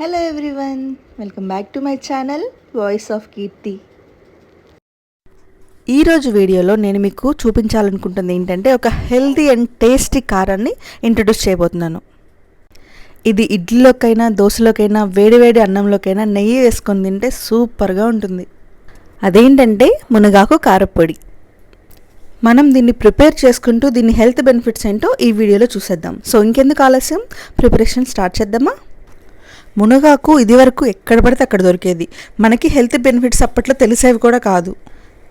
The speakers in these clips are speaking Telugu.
Hello everyone welcome back to my channel voice of Keerthi ఈరోజు వీడియోలో నేను మీకు చూపించాలనుకుంటుంది ఏంటంటే ఒక హెల్తీ అండ్ టేస్టీ కారాన్ని ఇంట్రడ్యూస్ చేయబోతున్నాను. ఇది ఇడ్లీలోకైనా దోశలోకైనా వేడివేడి అన్నంలోకైనా నెయ్యి వేసుకొని తింటే సూపర్గా ఉంటుంది. అదేంటంటే మునగాకు కారపొడి. మనం దీన్ని ప్రిపేర్ చేసుకుంటూ దీని హెల్త్ బెనిఫిట్స్ ఏంటో ఈ వీడియోలో చూసేద్దాం. సో ఇంకెందుకు ఆలస్యం? ప్రిపరేషన్ స్టార్ట్ చేద్దామా? మునగాకు ఇదివరకు ఎక్కడ పడితే అక్కడ దొరికేది. మనకి హెల్త్ బెనిఫిట్స్ అప్పట్లో తెలిసేవి కూడా కాదు.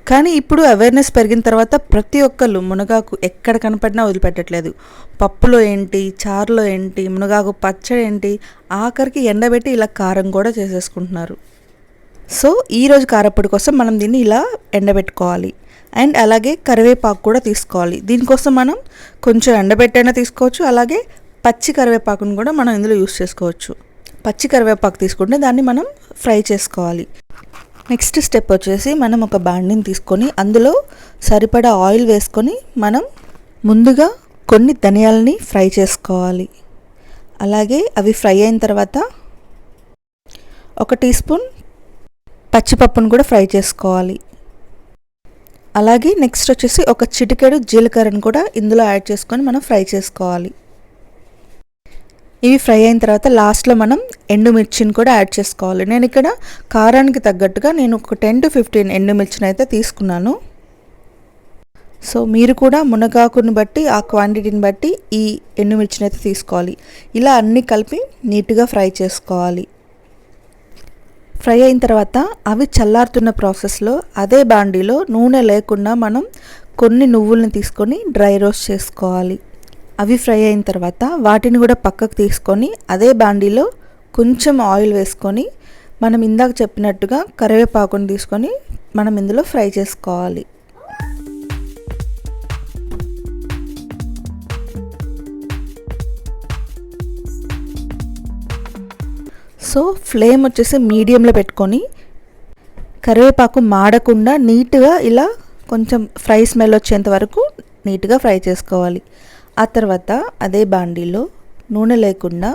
కానీ ఇప్పుడు అవేర్నెస్ పెరిగిన తర్వాత ప్రతి ఒక్కళ్ళు మునగాకు ఎక్కడ కనపడినా వదిలిపెట్టట్లేదు. పప్పులో ఏంటి చారులో ఏంటి మునగాకు పచ్చడి ఏంటి ఆఖరికి ఎండబెట్టి ఇలా కారం కూడా చేసేసుకుంటున్నారు. సో ఈరోజు కారప్పొడి కోసం మనం దీన్ని ఇలా ఎండబెట్టుకోవాలి. అండ్ అలాగే కరివేపాకు కూడా తీసుకోవాలి. దీనికోసం మనం కొంచెం ఎండబెట్టైనా తీసుకోవచ్చు. అలాగే పచ్చి కరివేపాకును కూడా మనం ఇందులో యూస్ చేసుకోవచ్చు. పచ్చి కరివేపాకు తీసుకుంటే దాన్ని మనం ఫ్రై చేసుకోవాలి. నెక్స్ట్ స్టెప్ వచ్చేసి మనం ఒక బాండిని తీసుకొని అందులో సరిపడా ఆయిల్ వేసుకొని మనం ముందుగా కొన్ని ధనియాలని ఫ్రై చేసుకోవాలి. అలాగే అవి ఫ్రై అయిన తర్వాత ఒక టీ స్పూన్ పచ్చిపప్పును కూడా ఫ్రై చేసుకోవాలి. అలాగే నెక్స్ట్ వచ్చేసి ఒక చిటికెడు జీలకర్రను కూడా ఇందులో యాడ్ చేసుకొని మనం ఫ్రై చేసుకోవాలి. ఇవి ఫ్రై అయిన తర్వాత లాస్ట్లో మనం ఎండుమిర్చిని కూడా యాడ్ చేసుకోవాలి. నేను ఇక్కడ కారానికి తగ్గట్టుగా నేను ఒక టెన్ టు ఫిఫ్టీన్ ఎండుమిర్చిని అయితే తీసుకున్నాను. సో మీరు కూడా మునగాకుని బట్టి ఆ క్వాంటిటీని బట్టి ఈ ఎండుమిర్చిని అయితే తీసుకోవాలి. ఇలా అన్నీ కలిపి నీట్గా ఫ్రై చేసుకోవాలి. ఫ్రై అయిన తర్వాత అవి చల్లారుతున్న ప్రాసెస్లో అదే బాండీలో నూనె లేకుండా మనం కొన్ని నువ్వుల్ని తీసుకొని డ్రై రోస్ట్ చేసుకోవాలి. అవి ఫ్రై అయిన తర్వాత వాటిని కూడా పక్కకు తీసుకొని అదే బాండీలో కొంచెం ఆయిల్ వేసుకొని మనం ఇందాక చెప్పినట్టుగా కరివేపాకుని తీసుకొని మనం ఇందులో ఫ్రై చేసుకోవాలి. సో ఫ్లేమ్ వచ్చేసి మీడియంలో పెట్టుకొని కరివేపాకు మాడకుండా నీట్గా ఇలా కొంచెం ఫ్రై స్మెల్ వచ్చేంత వరకు నీట్గా ఫ్రై చేసుకోవాలి. ఆ తర్వాత అదే బాండీలో నూనె లేకుండా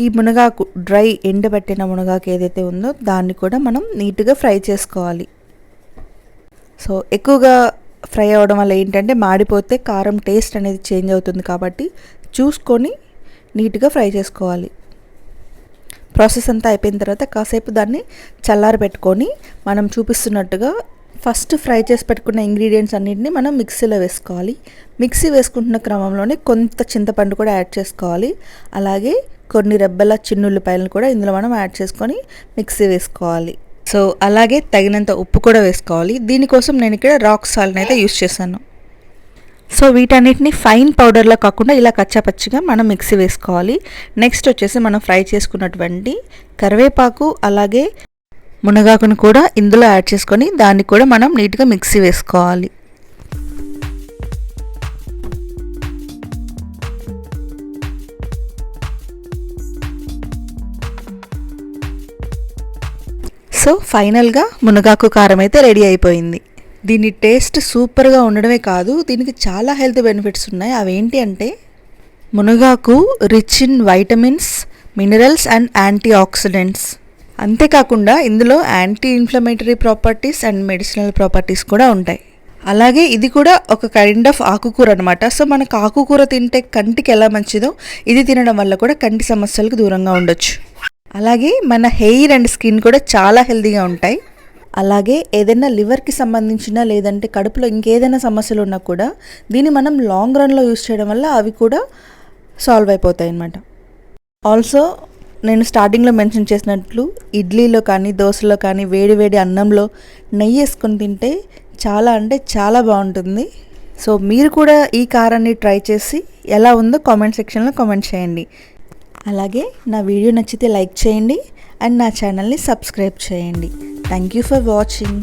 ఈ మునగాకు డ్రై ఎండబెట్టిన మునగాకు ఏదైతే ఉందో దాన్ని కూడా మనం నీట్గా ఫ్రై చేసుకోవాలి. సో ఎక్కువగా ఫ్రై అవ్వడం వల్ల ఏంటంటే మాడిపోతే కారం టేస్ట్ అనేది చేంజ్ అవుతుంది కాబట్టి చూసుకొని నీట్గా ఫ్రై చేసుకోవాలి. ప్రాసెస్ అంతా అయిపోయిన తర్వాత కాసేపు దాన్ని చల్లారి పెట్టుకొని మనం చూపిస్తున్నట్టుగా ఫస్ట్ ఫ్రై చేసి పెట్టుకున్న ఇంగ్రీడియంట్స్ అన్నింటినీ మనం మిక్సీలో వేసుకోవాలి. మిక్సీ వేసుకుంటున్న క్రమంలోనే కొంత చింతపండు కూడా యాడ్ చేసుకోవాలి. అలాగే కొన్ని రెబ్బల చిన్నుల్లిపాయలను కూడా ఇందులో మనం యాడ్ చేసుకొని మిక్సీ వేసుకోవాలి. సో అలాగే తగినంత ఉప్పు కూడా వేసుకోవాలి. దీనికోసం నేను ఇక్కడ రాక్ సాల్ట్ని అయితే యూస్ చేశాను. సో వీటన్నిటిని ఫైన్ పౌడర్లో కాకుండా ఇలా కచ్చాపచ్చిగా మనం మిక్సీ వేసుకోవాలి. నెక్స్ట్ వచ్చేసి మనం ఫ్రై చేసుకున్నటువంటి కరివేపాకు అలాగే మునగాకును కూడా ఇందులో యాడ్ చేసుకొని దాన్ని కూడా మనం నీట్గా మిక్సీ వేసుకోవాలి. సో ఫైనల్గా మునగాకు కారం అయితే రెడీ అయిపోయింది. దీని టేస్ట్ సూపర్గా ఉండడమే కాదు దీనికి చాలా హెల్త్ బెనిఫిట్స్ ఉన్నాయి. అవేంటి అంటే మునగాకు rich in vitamins minerals and antioxidants అంతేకాకుండా ఇందులో anti inflammatory properties and medicinal properties కూడా ఉంటాయి. అలాగే ఇది కూడా ఒక కైండ్ ఆఫ్ ఆకుకూర అనమాట సో మనకు ఆకుకూర తింటే కంటికి ఎలా మంచిదో ఇది తినడం వల్ల కూడా కంటి సమస్యలకు దూరంగా ఉండొచ్చు. అలాగే మన హెయిర్ అండ్ స్కిన్ కూడా చాలా హెల్తీగా ఉంటాయి. అలాగే ఏదైనా లివర్కి సంబంధించిన లేదంటే కడుపులో ఇంకేదైనా సమస్యలు ఉన్నా కూడా దీన్ని మనం లాంగ్ రన్లో యూస్ చేయడం వల్ల అవి కూడా సాల్వ్ అయిపోతాయి అన్నమాట. ఆల్సో నేను స్టార్టింగ్లో మెన్షన్ చేసినట్లు ఇడ్లీలో కానీ దోశలో కానీ వేడి వేడి అన్నంలో నెయ్యి వేసుకొని తింటే చాలా అంటే చాలా బాగుంటుంది. సో మీరు కూడా ఈ కారాన్ని ట్రై చేసి ఎలా ఉందో కామెంట్ సెక్షన్లో కామెంట్ చేయండి. అలాగే నా వీడియో నచ్చితే లైక్ చేయండి అండ్ నా ఛానల్ని సబ్స్క్రైబ్ చేయండి. Thank you for watching